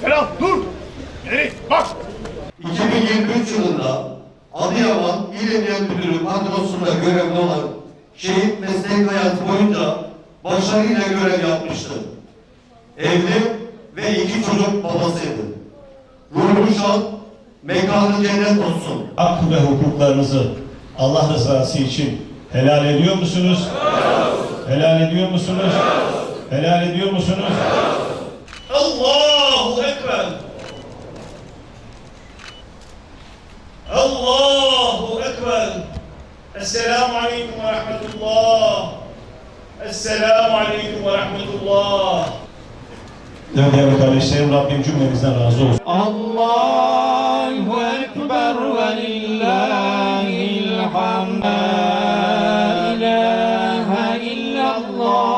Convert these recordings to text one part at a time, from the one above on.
Selam dur! Geri bak! 2023 yılında Adıyaman İl Emniyet Müdürü kadrosunda görevli olan şehit meslek hayatı boyunca başarıyla görev yapmıştı. Evli ve iki çocuk babasıydı. Ruhu şan, mekanı cennet olsun. Hak ve hukuklarınızı Allah rızası için helal ediyor musunuz? Helal, helal ediyor musunuz? Helal, helal ediyor musunuz? Helal. السلام عليكم ورحمة الله. السلام عليكم ورحمة الله. دم يا مكان رب يمجون من زنا الله أكبر ولله الحمد. لا إله إلا الله.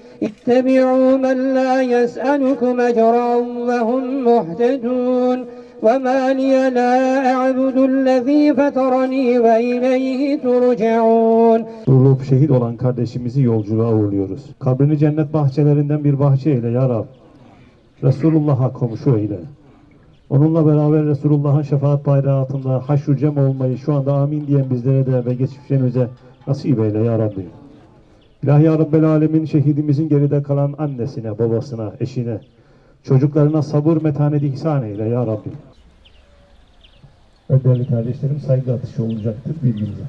اتبعوا من لا يسألكم أجرا وهم مهتدون وما لي لا أعبد الذي فطرني وإليه ترجعون Durulup şehit olan kardeşimizi yolculuğa uğurluyoruz. Kabrini cennet bahçelerinden bir bahçe eyle ya Rab. Resulullah'a komşu eyle. Onunla beraber Resulullah'ın şefaat bayrağı altında haşr cem olmayı şu anda amin diyen bizlere de ve geçmişlerimize nasip eyle ya Rabbi. İlahi Rabbel Alemin şehidimizin geride kalan annesine, babasına, eşine, çocuklarına sabır metaneti ihsan eyle ya Rabbi. Ve değerli kardeşlerim saygı atışı olacaktır birbirimize.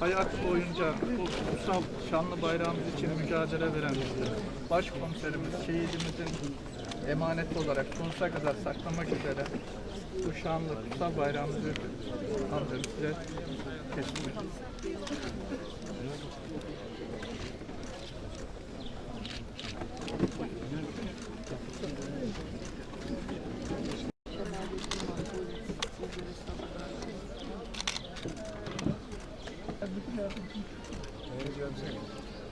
Hayatı boyunca bu kutsal şanlı bayrağımız için mücadele veren başkomiserimiz, şehidimizin emaneti olarak sonsuza kadar saklamak üzere bu şanlı kutsal bayrağımızı amcam size teslim ediyoruz.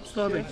Mustafa Bey.